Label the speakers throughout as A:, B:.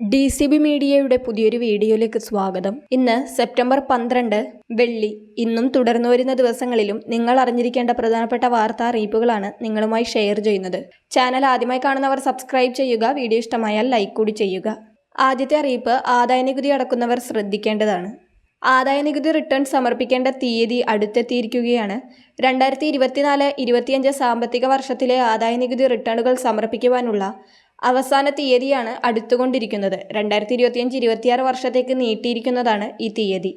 A: D C B മീഡിയയുടെ പുതിയൊരു വീഡിയോയിലേക്ക് സ്വാഗതം. ഇന്ന് സെപ്റ്റംബർ പന്ത്രണ്ട് വെള്ളി. ഇന്നും തുടർന്നു വരുന്ന ദിവസങ്ങളിലും നിങ്ങൾ അറിഞ്ഞിരിക്കേണ്ട പ്രധാനപ്പെട്ട വാർത്താ അറിയിപ്പുകളാണ് നിങ്ങളുമായി ഷെയർ ചെയ്യുന്നത്. ചാനൽ ആദ്യമായി കാണുന്നവർ സബ്സ്ക്രൈബ് ചെയ്യുക വീഡിയോ ഇഷ്ടമായാൽ ലൈക്ക് കൂടി ചെയ്യുക. ആദ്യത്തെ അറിയിപ്പ് ആദായനികുതി അടക്കുന്നവർ ശ്രദ്ധിക്കേണ്ടതാണ്. ആദായ നികുതി റിട്ടേൺ സമർപ്പിക്കേണ്ട തീയതി അടുത്തെത്തിയിരിക്കുകയാണ്. രണ്ടായിരത്തി ഇരുപത്തിനാല് ഇരുപത്തിയഞ്ച് സാമ്പത്തിക വർഷത്തിലെ ആദായ നികുതി റിട്ടേണുകൾ സമർപ്പിക്കുവാനുള്ള അവസാന തീയതിയാണ് അടുത്തുകൊണ്ടിരിക്കുന്നത്. രണ്ടായിരത്തി ഇരുപത്തിയഞ്ച് ഇരുപത്തിയാറ് വർഷത്തേക്ക് നീട്ടിയിരിക്കുന്നതാണ് ഈ തീയതി.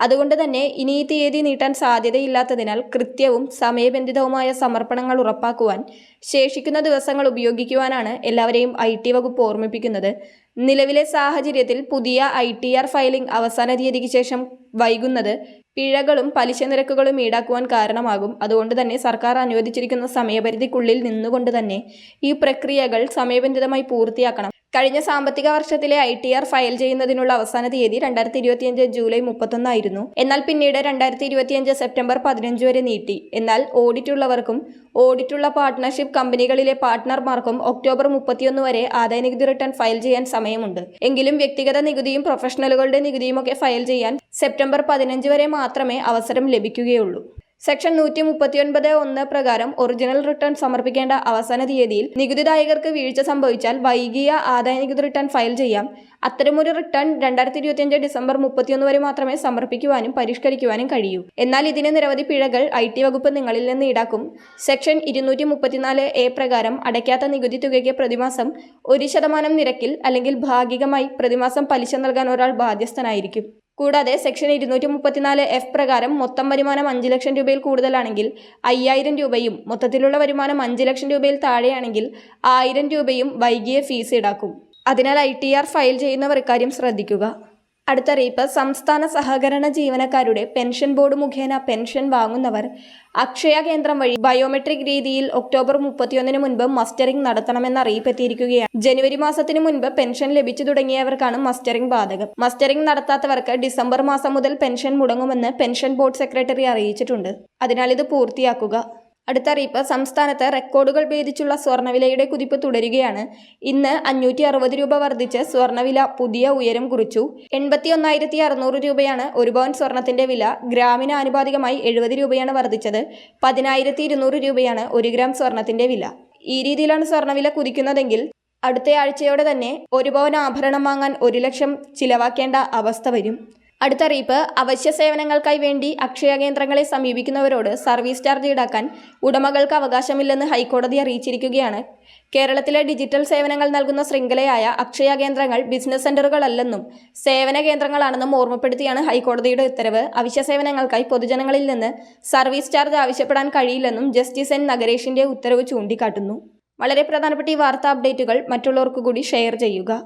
A: അതുകൊണ്ട് തന്നെ ഇനി തീയതി നീട്ടാൻ സാധ്യതയില്ലാത്തതിനാൽ കൃത്യവും സമയബന്ധിതവുമായ സമർപ്പണങ്ങൾ ഉറപ്പാക്കുവാൻ ശേഷിക്കുന്ന ദിവസങ്ങൾ ഉപയോഗിക്കുവാനാണ് എല്ലാവരെയും ഐ ടി വകുപ്പ് ഓർമ്മിപ്പിക്കുന്നത്. നിലവിലെ സാഹചര്യത്തിൽ പുതിയ ഐ ടി ആർ ഫയലിംഗ് അവസാന തീയതിക്ക് ശേഷം വൈകുന്നത് പിഴകളും പലിശ നിരക്കുകളും ഈടാക്കുവാൻ കാരണമാകും. അതുകൊണ്ട് തന്നെ സർക്കാർ അനുവദിച്ചിരിക്കുന്ന സമയപരിധിക്കുള്ളിൽ നിന്നുകൊണ്ട് തന്നെ ഈ പ്രക്രിയകൾ സമയബന്ധിതമായി പൂർത്തിയാക്കണം. കഴിഞ്ഞ സാമ്പത്തിക വർഷത്തിലെ ഐ ടി ആർ ഫയൽ ചെയ്യുന്നതിനുള്ള അവസാന തീയതി രണ്ടായിരത്തി ഇരുപത്തിയഞ്ച് ജൂലൈ മുപ്പത്തൊന്നായിരുന്നു. എന്നാൽ പിന്നീട് രണ്ടായിരത്തി ഇരുപത്തിയഞ്ച് സെപ്റ്റംബർ പതിനഞ്ച് വരെ നീട്ടി. എന്നാൽ ഓഡിറ്റ് ഉള്ളവർക്കും ഓഡിറ്റുള്ള പാർട്ട്ണർഷിപ്പ് കമ്പനികളിലെ പാർട്ട്ണർമാർക്കും ഒക്ടോബർ മുപ്പത്തിയൊന്ന് വരെ ആദായനികുതി റിട്ടേൺ ഫയൽ ചെയ്യാൻ സമയമുണ്ട്. എങ്കിലും വ്യക്തിഗത നികുതിയും പ്രൊഫഷണലുകളുടെ നികുതിയുമൊക്കെ ഫയൽ ചെയ്യാൻ സെപ്റ്റംബർ പതിനഞ്ച് വരെ മാത്രമേ അവസരം ലഭിക്കുകയുള്ളൂ. സെക്ഷൻ നൂറ്റി മുപ്പത്തിയൊൻപത് ഒന്ന് പ്രകാരം ഒറിജിനൽ റിട്ടേൺ സമർപ്പിക്കേണ്ട അവസാന തീയതിയിൽ നികുതിദായകർക്ക് വീഴ്ച സംഭവിച്ചാൽ വൈകിയ ആദായ നികുതി റിട്ടേൺ ഫയൽ ചെയ്യാം. അത്തരമൊരു റിട്ടേൺ രണ്ടായിരത്തി ഇരുപത്തിയഞ്ച് ഡിസംബർ മുപ്പത്തിയൊന്ന് വരെ മാത്രമേ സമർപ്പിക്കുവാനും പരിഷ്കരിക്കുവാനും കഴിയൂ. എന്നാൽ ഇതിന് നിരവധി പിഴകൾ ഐ ടി വകുപ്പ് നിങ്ങളിൽ നിന്ന് ഈടാക്കും. സെക്ഷൻ ഇരുന്നൂറ്റി മുപ്പത്തിനാല് എ പ്രകാരം അടയ്ക്കാത്ത നികുതി തുകയ്ക്ക് പ്രതിമാസം ഒരു ശതമാനം നിരക്കിൽ അല്ലെങ്കിൽ ഭാഗികമായി പ്രതിമാസം പലിശ നൽകാൻ ഒരാൾ ബാധ്യസ്ഥനായിരിക്കും. കൂടാതെ സെക്ഷൻ ഇരുന്നൂറ്റി മുപ്പത്തിനാല് എഫ് പ്രകാരം മൊത്തം വരുമാനം അഞ്ച് ലക്ഷം രൂപയിൽ കൂടുതലാണെങ്കിൽ അയ്യായിരം രൂപയും മൊത്തത്തിലുള്ള വരുമാനം അഞ്ച് ലക്ഷം രൂപയിൽ താഴെയാണെങ്കിൽ ആയിരം രൂപയും വൈകിയ ഫീസ് ഈടാക്കും. അതിനാൽ ഐ ഫയൽ ചെയ്യുന്നവർ ഇക്കാര്യം ശ്രദ്ധിക്കുക. അടുത്ത അറിയിപ്പ്. സംസ്ഥാന സഹകരണ ജീവനക്കാരുടെ പെൻഷൻ ബോർഡ് മുഖേന പെൻഷൻ വാങ്ങുന്നവർ അക്ഷയ കേന്ദ്രം വഴി ബയോമെട്രിക് രീതിയിൽ ഒക്ടോബർ മുപ്പത്തിയൊന്നിന് മുൻപ് മസ്റ്ററിംഗ് നടത്തണമെന്ന് അറിയിപ്പ് എത്തിയിരിക്കുകയാണ്. ജനുവരി മാസത്തിന് മുൻപ് പെൻഷൻ ലഭിച്ചു തുടങ്ങിയവർക്കാണ് മസ്റ്ററിംഗ് ബാധകം. മസ്റ്ററിംഗ് നടത്താത്തവർക്ക് ഡിസംബർ മാസം മുതൽ പെൻഷൻ മുടങ്ങുമെന്ന് പെൻഷൻ ബോർഡ് സെക്രട്ടറി അറിയിച്ചിട്ടുണ്ട്. അതിനാൽ ഇത് പൂർത്തിയാക്കുക. അടുത്ത അറിയിപ്പ് സംസ്ഥാനത്ത് റെക്കോർഡുകൾ ഭേദിച്ചുള്ള സ്വർണവിലയുടെ കുതിപ്പ് തുടരുകയാണ്. ഇന്ന് അഞ്ഞൂറ്റി അറുപത് രൂപ വർദ്ധിച്ച് സ്വർണവില പുതിയ ഉയരം കുറിച്ചു. എൺപത്തി ഒന്നായിരത്തി അറുന്നൂറ് രൂപയാണ് ഒരു പവൻ സ്വർണത്തിന്റെ വില. ഗ്രാമിന് ആനുപാതികമായി എഴുപത് രൂപയാണ് വർദ്ധിച്ചത്. പതിനായിരത്തി ഇരുന്നൂറ് രൂപയാണ് ഒരു ഗ്രാം സ്വർണത്തിന്റെ വില. ഈ രീതിയിലാണ് സ്വർണവില കുതിക്കുന്നതെങ്കിൽ അടുത്ത ആഴ്ചയോടെ തന്നെ ഒരു പവൻ ആഭരണം വാങ്ങാൻ ഒരു ലക്ഷം ചിലവാക്കേണ്ട അവസ്ഥ വരും. അടുത്ത അറിയിപ്പ് അവശ്യ സേവനങ്ങൾക്കായി വേണ്ടി അക്ഷയ കേന്ദ്രങ്ങളെ സമീപിക്കുന്നവരോട് സർവീസ് ചാർജ് ഈടാക്കാൻ ഉടമകൾക്ക് അവകാശമില്ലെന്ന് ഹൈക്കോടതി അറിയിച്ചിരിക്കുകയാണ്. കേരളത്തിലെ ഡിജിറ്റൽ സേവനങ്ങൾ നൽകുന്ന ശൃംഖലയായ അക്ഷയ കേന്ദ്രങ്ങൾ ബിസിനസ് സെന്ററുകളല്ലെന്നും സേവന കേന്ദ്രങ്ങളാണെന്നും ഓർമ്മപ്പെടുത്തിയാണ് ഹൈക്കോടതിയുടെ ഉത്തരവ്. അവശ്യ സേവനങ്ങൾക്കായി പൊതുജനങ്ങളിൽ നിന്ന് സർവീസ് ചാർജ് ആവശ്യപ്പെടാൻ കഴിയില്ലെന്നും ജസ്റ്റിസ് എൻ നഗരേഷിന്റെ ഉത്തരവ് ചൂണ്ടിക്കാട്ടുന്നു. വളരെ പ്രധാനപ്പെട്ട ഈ വാർത്താ അപ്ഡേറ്റുകൾ മറ്റുള്ളവർക്ക് കൂടി ഷെയർ ചെയ്യുക.